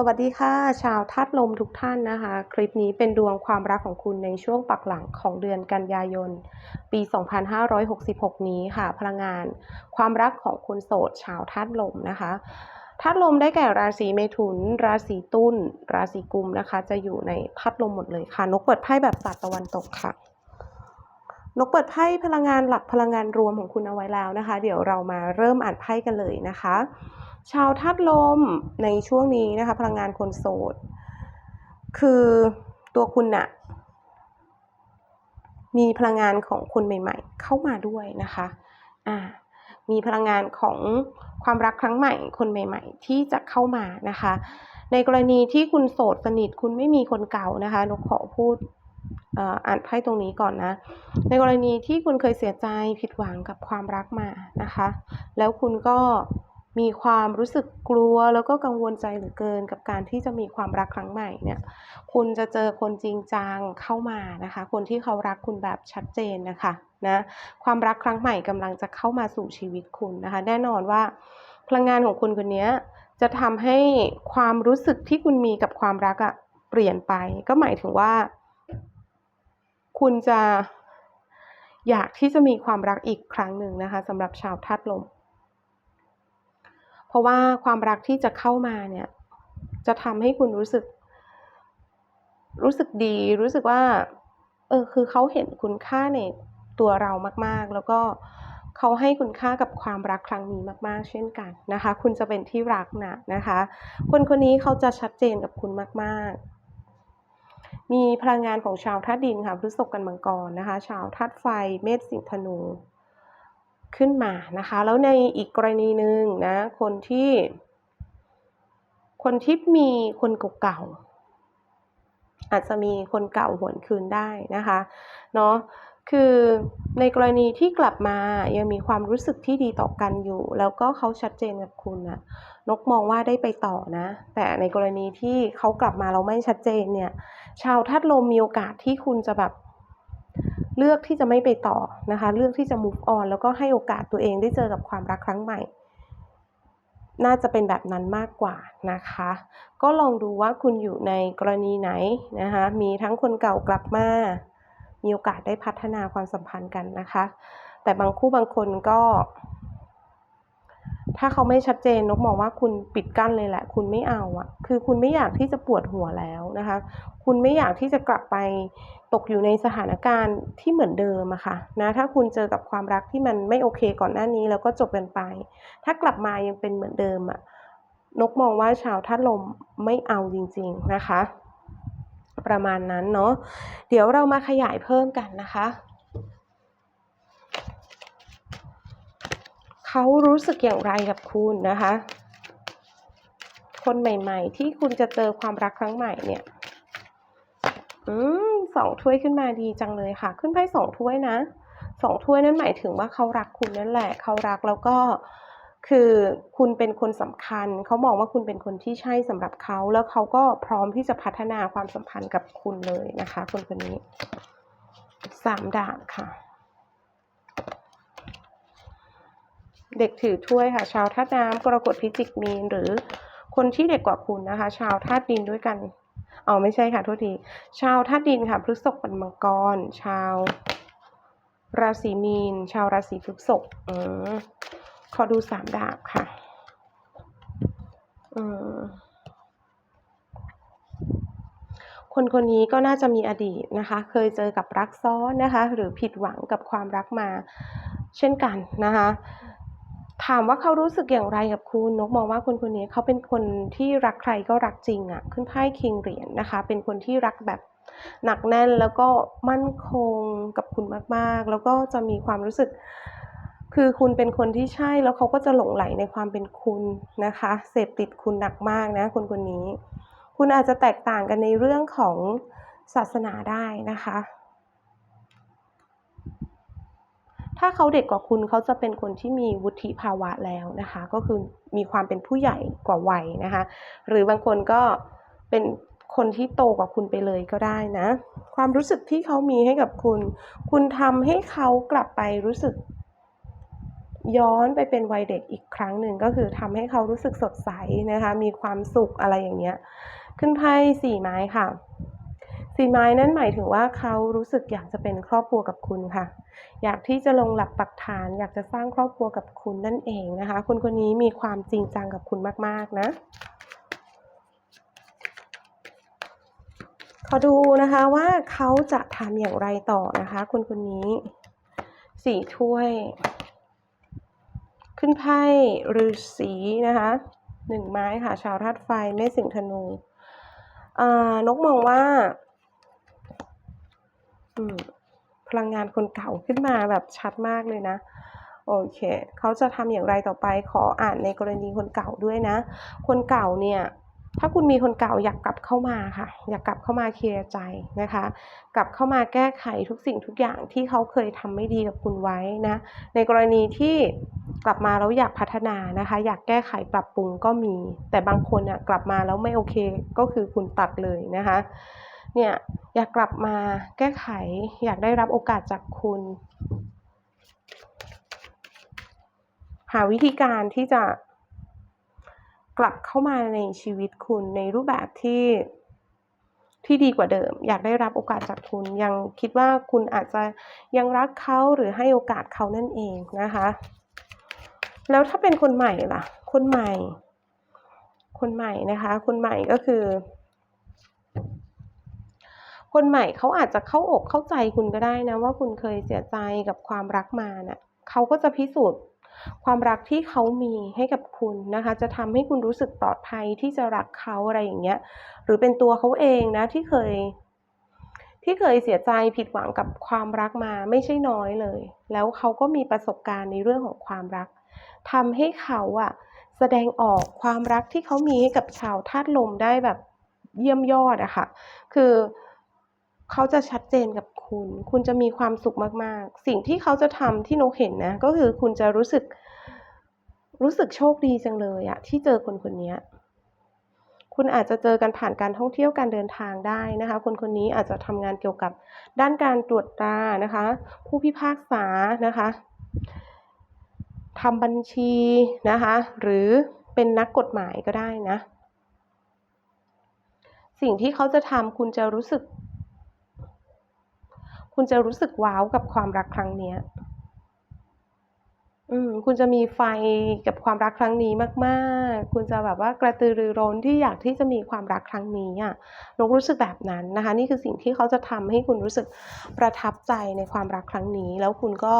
สวัสดีค่ะ ชาวธาตุลมทุกท่านนะคะ คลิปนี้เป็นดวงความรักของคุณในช่วงปักหลังของเดือนกันยายน ปี 2566 นี้ค่ะ พลังงาน ความรักของคุณโสด ชาวธาตุลมนะคะธาตุลมได้แก่ราศีเมถุน ราศีตุลราศีกุมนะคะ จะอยู่ในธาตุลมหมดเลยค่ะ นกเปิดไพ่แบบศาสตร์ตะวันตกค่ะ นกเปิดไพ่พลังงานหลักพลังงานรวมของคุณเอาไว้แล้วนะคะ เดี๋ยวเรามาเริ่มอ่านไพ่กันเลยนะคะ ชาวธาตุลมในช่วงนี้นะคะ พลังงานคนโสด คือตัวคุณน่ะมีพลังงานของคนใหม่ ๆ เข้ามาด้วยนะคะอ่ามีพลังงานของความรักครั้งใหม่ คนใหม่ ๆ ที่จะเข้ามานะคะ ในกรณีที่คุณโสดสนิทคุณไม่มีคนเก่านะคะนกขอพูดอ่านไพ่ตรงนี้ก่อนนะ ในกรณีที่คุณเคยเสียใจผิดหวังกับความรักมานะคะ แล้วคุณก็ มีความรู้สึกกลัวแล้วก็กังวลใจเหลือเกินกับการที่จะมีความรักครั้งใหม่เนี่ยคุณจะเจอคนจริงจังเข้ามานะคะ คนที่เขารักคุณแบบชัดเจนนะคะนะความรักครั้งใหม่กำลังจะเข้ามาสู่ชีวิตคุณนะคะ แน่นอนว่าพลังงานของคุณคนนี้จะทำให้ความรู้สึกที่คุณมีกับความรักอะเปลี่ยนไป ก็หมายถึงว่า คุณจะอยากที่จะมีความรักอีกครั้งหนึ่งนะคะสำหรับชาวธาตุลม เพราะว่าความรักที่จะเข้ามาเนี่ย จะทำให้คุณรู้สึก รู้สึกดี รู้สึกว่า เออ คือเขาเห็นคุณค่าในตัวเรามาก ๆ แล้วก็เขาให้คุณค่ากับความรักครั้งนี้มาก ๆ เช่นกันนะคะ คุณจะเป็นที่รักนะนะคะ คนคนนี้เขาจะชัดเจนกับคุณมาก ๆมีพลังงานของชาวธาตุดินค่ะพฤษภกันมังกรนะคะ ชาวธาตุไฟ เมษสิงห์ธนู ขึ้นมานะคะ แล้วในอีกกรณีหนึ่งนะ คนที่ คนที่มีคนเก่าๆอาจจะมีคนเก่าหวนคืนได้นะคะเนาะคือในกรณีที่กลับมายังมีความรู้สึกที่ดีต่อกันอยู่ แล้วก็เขาชัดเจนกับคุณนะนกมองว่าได้ไปต่อนะ แต่ในกรณีที่เขากลับมาแล้วไม่ชัดเจนเนี่ย ชาวธาตุลมมีโอกาสที่คุณจะแบบ เลือกที่จะไม่ไปต่อนะคะ เลือกที่จะ move on แล้วก็ให้โอกาสตัวเองได้เจอกับความรักครั้งใหม่ น่าจะเป็นแบบนั้นมากกว่านะคะ ก็ลองดูว่าคุณอยู่ในกรณีไหนนะคะ มีทั้งคนเก่ากลับมา มีโอกาสได้พัฒนาความสัมพันธ์กันนะคะ แต่บางคู่บางคนก็ ถ้าเขาไม่ชัดเจนนกมองว่าคุณปิดกั้นเลยแหละ คุณไม่เอาอะคือคุณไม่อยากที่จะปวดหัวแล้วนะคะ คุณไม่อยากที่จะกลับไปตกอยู่ในสถานการณ์ที่เหมือนเดิมอะค่ะนะถ้าคุณเจอกับความรักที่มันไม่โอเคก่อนหน้านี้แล้วก็จบกันไป ถ้ากลับมายังเป็นเหมือนเดิมอะนกมองว่าชาวธาตุลมไม่เอาจริง ๆนะคะ ประมาณนั้นเนาะเดี๋ยวเรามาขยายเพิ่มกันนะคะ เขารู้สึกอย่างไรกับคุณนะคะ คนใหม่ๆ ที่คุณจะเจอความรักครั้งใหม่เนี่ย อืมสองถ้วยขึ้นมาดีจังเลยค่ะ ขึ้นไพ่สองถ้วยนะสองถ้วยนั่นหมายถึงว่าเขารักคุณนั่นแหละ เขารักแล้วก็คือคุณเป็นคนสำคัญ เขามองว่าคุณเป็นคนที่ใช่สำหรับเขา แล้วเขาก็พร้อมที่จะพัฒนาความสัมพันธ์กับคุณเลยนะคะ คนคนนี้สามดาบค่ะ เด็กถือถ้วยค่ะ ชาวธาตุน้ำกรกฎพิจิกมีนหรือคนที่เด็กกว่าคุณนะคะ ชาวธาตุดินด้วยกันอ๋อไม่ใช่ค่ะโทษที ชาวธาตุดินค่ะพฤษภเป็นมังกร ชาว ราศีมีน ชาวราศีพฤษภอืมขอดูสามดาบค่ะ อืมคนคนนี้ก็น่าจะมีอดีตนะคะ เคยเจอกับรักซ้อนนะคะ หรือผิดหวังกับความรักมาเช่นกันนะคะ ถามว่าเขารู้สึกอย่างไรกับคุณนกมองว่าคนคนนี้เขาเป็นคนที่รักใครก็รักจริงอะ่ะ ขึ้นไพ่คิงเหรียญนะคะ เป็นคนที่รักแบบหนักแน่นแล้วก็มั่นคงกับคุณมากๆ แล้วก็จะมีความรู้สึก คือคุณเป็นคนที่ใช่แล้วเขาก็จะหลงไหลในความเป็นคุณนะคะ เสพติดคุณหนักมากนะ คนคนนี้ คุณอาจจะแตกต่างกันในเรื่องของศาสนาได้นะคะ ถ้าเขาเด็กกว่าคุณเขาจะเป็นคนที่มีวุฒิภาวะแล้วนะคะ ก็คือมีความเป็นผู้ใหญ่กว่าวัยนะคะ หรือบางคนก็เป็นคนที่โตกว่าคุณไปเลยก็ได้นะ ความรู้สึกที่เขามีให้กับคุณ คุณทำให้เขากลับไปรู้สึก ย้อนไปเป็นวัยเด็กอีกครั้งหนึ่งก็คือทำให้เขารู้สึกสดใสนะคะ มีความสุขอะไรอย่างเงี้ย ขึ้นไพ่สี่ไม้ค่ะ สีไม้นั่นหมายถึงว่าเขารู้สึกอยากจะเป็นครอบครัวกับคุณค่ะ อยากที่จะลงหลักปักฐาน อยากจะสร้างครอบครัวกับคุณนั่นเองนะคะ คนคนนี้มีความจริงจังกับคุณมาก ๆ นะ ขอดูนะคะว่าเขาจะทำอย่างไรต่อนะคะ คนคนนี้สี่ถ้วย ขึ้นไพ่ฤาษีนะคะหนึ่งไม้ค่ะ ชาวธาตุไฟแม่สิงธนูนกมองว่า พลังงานคนเก่าขึ้นมาแบบชัดมากเลยนะ โอเค เขาจะทำอย่างไรต่อไปขออ่านในกรณีคนเก่าด้วยนะ คนเก่าเนี่ยถ้าคุณมีคนเก่าอยากกลับเข้ามาค่ะ อยากกลับเข้ามาเคลียร์ใจนะคะ กลับเข้ามาแก้ไขทุกสิ่งทุกอย่างที่เขาเคยทำไม่ดีกับคุณไว้นะ ในกรณีที่กลับมาแล้วอยากพัฒนานะคะ อยากแก้ไขปรับปรุงก็มี แต่บางคนเนี่ยกลับมาแล้วไม่โอเคก็คือคุณตัดเลยนะคะ เนี่ยอยากกลับมาแก้ไข อยากได้รับโอกาสจากคุณ หาวิธีการที่จะกลับเข้ามาในชีวิตคุณในรูปแบบที่ที่ดีกว่าเดิม อยากได้รับโอกาสจากคุณ ยังคิดว่าคุณอาจจะยังรักเขาหรือให้โอกาสเขานั่นเองนะคะ แล้วถ้าเป็นคนใหม่ล่ะ คนใหม่ คนใหม่นะคะ คนใหม่ก็คือ คนใหม่เขาอาจจะเข้าอกเข้าใจคุณก็ได้นะว่าคุณเคยเสียใจกับความรักมานะ่ะเขาก็จะพิสูจน์ความรักที่เขามีให้กับคุณนะคะ จะทำให้คุณรู้สึกปลอดภัยที่จะรักเขาอะไรอย่างเงี้ย หรือเป็นตัวเขาเองนะที่เคย ที่เคยเสียใจผิดหวังกับความรักมาไม่ใช่น้อยเลย แล้วเขาก็มีประสบการณ์ในเรื่องของความรักทำให้เขาอะแสดงออกความรักที่เขามีให้กับชาวธาตุลมได้แบบเยี่ยมยอดอะค่ะ คือ เขาจะชัดเจนกับคุณ คุณจะมีความสุขมาก ๆ สิ่งที่เขาจะทำที่นกเห็นนะ ก็คือคุณจะรู้สึก รู้สึกโชคดีจังเลยอะที่เจอคนคนนี้คุณอาจจะเจอกันผ่านการท่องเที่ยวการเดินทางได้นะคะ คนคนนี้อาจจะทำงานเกี่ยวกับด้านการตรวจตรานะคะ ผู้พิพากษานะคะทำบัญชีนะคะ หรือเป็นนักกฎหมายก็ได้นะ สิ่งที่เขาจะทำคุณจะรู้สึก คุณจะรู้สึกว้าวกับความรักครั้งเนี้ยอืมคุณจะมีไฟกับความรักครั้งนี้มาก ๆ คุณจะแบบว่ากระตือรือร้นที่อยากที่จะมีความรักครั้งนี้อะนกรู้สึกแบบนั้นนะคะ นี่คือสิ่งที่เขาจะทำให้คุณรู้สึกประทับใจในความรักครั้งนี้ แล้วคุณก็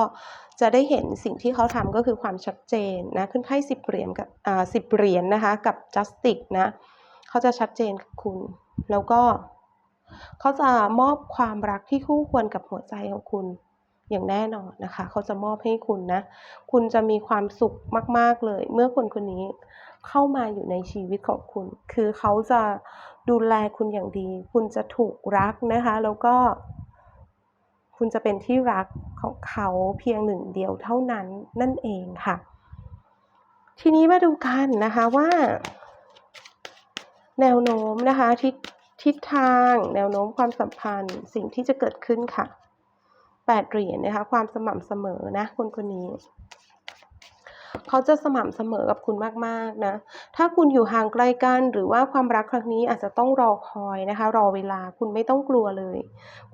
จะได้เห็นสิ่งที่เขาทำก็คือความชัดเจนนะ ขึ้นไพ่สิบเหรียญกับอ่าสิบเหรียญนะคะ กับ justice นะ เขาจะชัดเจนกับคุณ แล้วก็ เขาจะมอบความรักที่คู่ควรกับหัวใจของคุณอย่างแน่นอนนะคะ เขาจะมอบให้คุณนะ คุณจะมีความสุขมาก ๆ เลย เมื่อคนคนนี้เข้ามาอยู่ในชีวิตของคุณ คือเขาจะดูแลคุณอย่างดี คุณจะถูกรักนะคะ แล้วก็ คุณจะเป็นที่รักของเขาเพียงหนึ่งเดียวเท่านั้นนั่นเองค่ะ ทีนี้มาดูกันนะคะว่า แนวโน้มนะคะที่ ทิศทางแนวโน้มความสัมพันธ์สิ่งที่จะเกิดขึ้นค่ะแปดเหรียญนะคะความสม่ำเสมอนะคนคนนี้ เขาจะสม่ำเสมอกับคุณมากๆนะ ถ้าคุณอยู่ห่างไกลกันหรือว่าความรักครั้งนี้อาจจะต้องรอคอยนะคะ รอเวลาคุณไม่ต้องกลัวเลย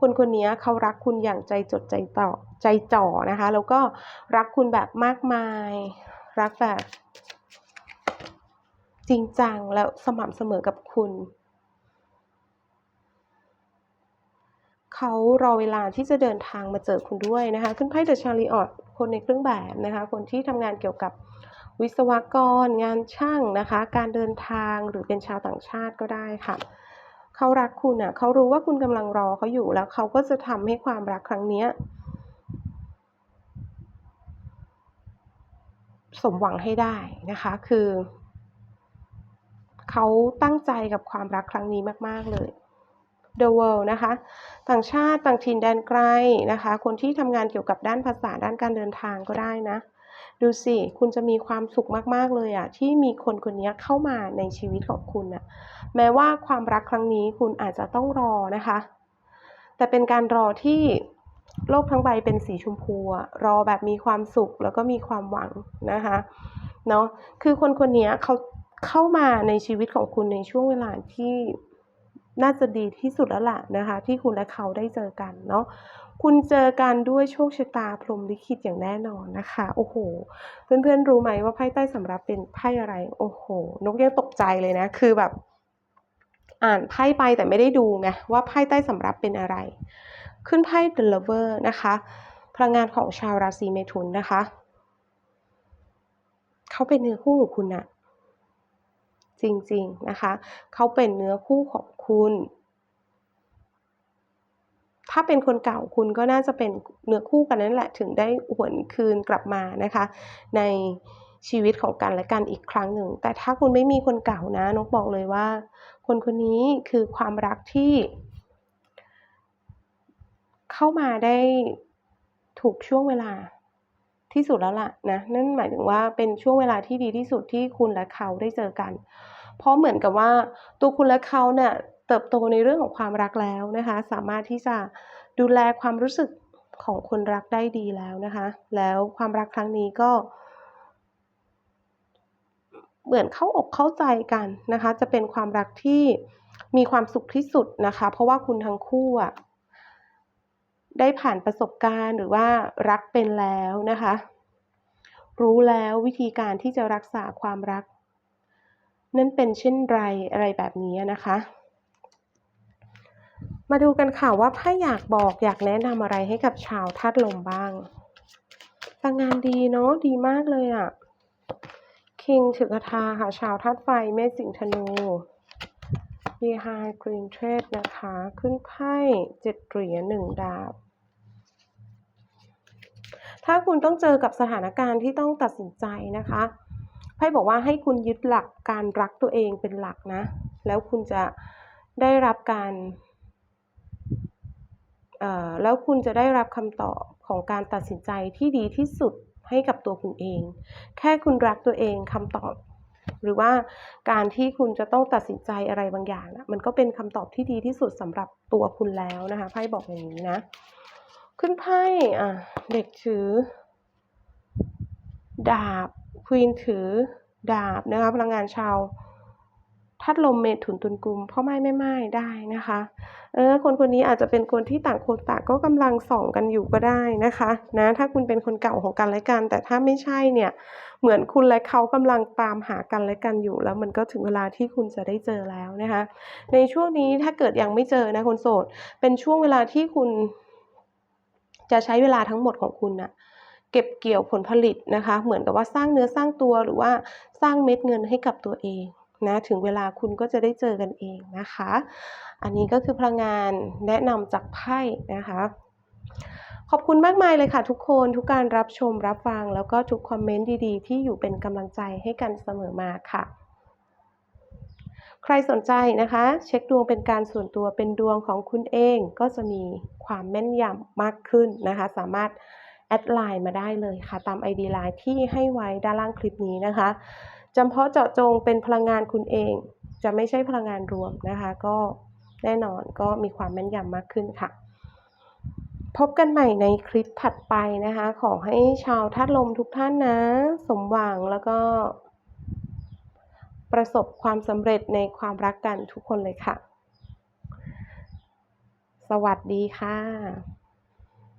คนคนนี้เขารักคุณอย่างใจจดใจต่อใจจ่อนะคะ แล้วก็รักคุณแบบมากมาย รักแบบจริงจังแล้วสม่ำเสมอกับคุณ เขารอเวลาที่จะเดินทางมาเจอคุณด้วยนะคะ ขึ้นไพ่เดอะชาริออตคนในเครื่องแบบนะคะ คนที่ทำงานเกี่ยวกับวิศวกร งานช่างนะคะ การเดินทางหรือเป็นชาวต่างชาติก็ได้ค่ะเขารักคุณอะเขารู้ว่าคุณกำลังรอเขาอยู่แล้วเขาก็จะทำให้ความรักครั้งนี้สมหวังให้ได้นะคะ คือ เขาตั้งใจกับความรักครั้งนี้มาก ๆ เลย The World นะคะ ต่างชาติต่างถิ่นแดนไกลนะคะ คนที่ทำงานเกี่ยวกับด้านภาษาด้านการเดินทางก็ได้นะ ดูสิ คุณจะมีความสุขมาก ๆ เลยอะที่มีคนคนนี้เข้ามาในชีวิตของคุณอะแม้ว่าความรักครั้งนี้คุณอาจจะต้องรอนะคะ แต่เป็นการรอที่โลกทั้งใบเป็นสีชมพูรอแบบมีความสุขแล้วก็มีความหวังนะคะเนาะคือคนคนนี้เขาเข้ามาในชีวิตของคุณในช่วงเวลาที่ น่าจะดีที่สุดแล้วล่ะนะคะ ที่คุณและเขาได้เจอกันเนาะคุณเจอกันด้วยโชคชะตาพรหมลิขิตอย่างแน่นอนนะคะ โอ้โห เพื่อนๆรู้ไหมว่าไพ่ใต้สำรับเป็นไพ่อะไร โอ้โห นกยังตกใจเลยนะ คือแบบ อ่านไพ่ไปแต่ไม่ได้ดูไงว่าไพ่ใต้สำรับเป็นอะไร ขึ้นไพ่ The Lover นะคะ พลังงานของชาวราศีเมถุนนะคะ เขาเป็นเนื้อคู่ของคุณอะ จริงๆนะคะ เขาเป็นเนื้อคู่ของคุณ ถ้าเป็นคนเก่าคุณก็น่าจะเป็นเนื้อคู่กันนั่นแหละถึงได้หวนคืนกลับมานะคะ ในชีวิตของกันและกันอีกครั้งหนึ่ง แต่ถ้าคุณไม่มีคนเก่านะนกบอกเลยว่า คนคนนี้คือความรักที่ เข้ามาได้ถูกช่วงเวลา ที่สุดแล้วล่ะนะนั่นหมายถึงว่าเป็นช่วงเวลาที่ดีที่สุดที่คุณและเขาได้เจอกัน เพราะเหมือนกับว่าตัวคุณและเขาเนี่ยเติบโตในเรื่องของความรักแล้วนะคะ สามารถที่จะดูแลความรู้สึกของคนรักได้ดีแล้วนะคะ แล้วความรักครั้งนี้ก็ เหมือนเข้าอกเข้าใจกันนะคะ จะเป็นความรักที่มีความสุขที่สุดนะคะ เพราะว่าคุณทั้งคู่อะ ได้ผ่านประสบการณ์หรือว่ารักเป็นแล้วนะคะ รู้แล้ววิธีการที่จะรักษาความรัก นั่นเป็นเช่นไรอะไรแบบนี้นะคะ มาดูกันค่ะว่าถ้าอยากบอกอยากแนะนำอะไรให้กับชาวธาตุลมบ้างพลังงานดีเนาะดีมากเลยอะ่ะคิงถือกระทาค่ะ ชาวธาตุไฟเมษสิงธนูดีไฮกรีนเทรดนะคะ ขึ้นไพ่เจ็ดเหรียญหนึ่งดาบ ถ้าคุณต้องเจอกับสถานการณ์ที่ต้องตัดสินใจนะคะไพ่บอกว่าให้คุณยึดหลักการรักตัวเองเป็นหลักนะ แล้วคุณจะได้รับการแล้วคุณจะได้รับคำตอบของการตัดสินใจที่ดีที่สุดให้กับตัวคุณเอง แค่คุณรักตัวเองคำตอบ หรือว่าการที่คุณจะต้องตัดสินใจอะไรบางอย่างนะมันก็เป็นคำตอบที่ดีที่สุดสำหรับตัวคุณแล้วนะคะไพ่บอกอย่างนี้นะ ขึ้นไพ่อะ เด็กถือ ดาบควีนถือ ดาบนะคะพลังงานชาวทัดลมเมถุนตุนกลุ่มพ่อไม้แม่ไม้ได้นะคะ เออ คนคนนี้อาจจะเป็นคนที่ต่างคนต่างก็กำลังส่องกันอยู่ก็ได้นะคะนะถ้าคุณเป็นคนเก่าของกันและกัน แต่ถ้าไม่ใช่เนี่ย เหมือนคุณและเขากำลังตามหากันและกันอยู่ แล้วมันก็ถึงเวลาที่คุณจะได้เจอแล้วนะคะ ในช่วงนี้ถ้าเกิดยังไม่เจอนะคนโสด เป็นช่วงเวลาที่คุณ จะใช้เวลาทั้งหมดของคุณนะเก็บเกี่ยวผลผลิตนะคะ เหมือนกับว่าสร้างเนื้อสร้างตัวหรือว่าสร้างเม็ดเงินให้กับตัวเองนะถึงเวลาคุณก็จะได้เจอกันเองนะคะ อันนี้ก็คือพลังงานแนะนำจากไพ่นะคะ ขอบคุณมากมายเลยค่ะทุกคนทุกการรับชมรับฟัง แล้วก็ทุกคอมเมนต์ดีๆ ที่อยู่เป็นกำลังใจให้กันเสมอมาค่ะ ใครสนใจนะคะ เช็คดวงเป็นการส่วนตัวเป็นดวงของคุณเองก็จะมีความแม่นยำมากขึ้นนะคะ สามารถแอดไลน์มาได้เลยค่ะ ตาม ID ไลน์ที่ให้ไว้ด้านล่างคลิปนี้นะคะจำเพาะเจาะจงเป็นพลังงานคุณเอง จะไม่ใช่พลังงานรวมนะคะ ก็แน่นอนก็มีความแม่นยำมากขึ้นค่ะ พบกันใหม่ในคลิปถัดไปนะคะ ขอให้ชาวธาตุลมทุกท่านนะ สมหวังแล้วก็ ประสบความสำเร็จในความรักกันทุกคนเลยค่ะ สวัสดีค่ะ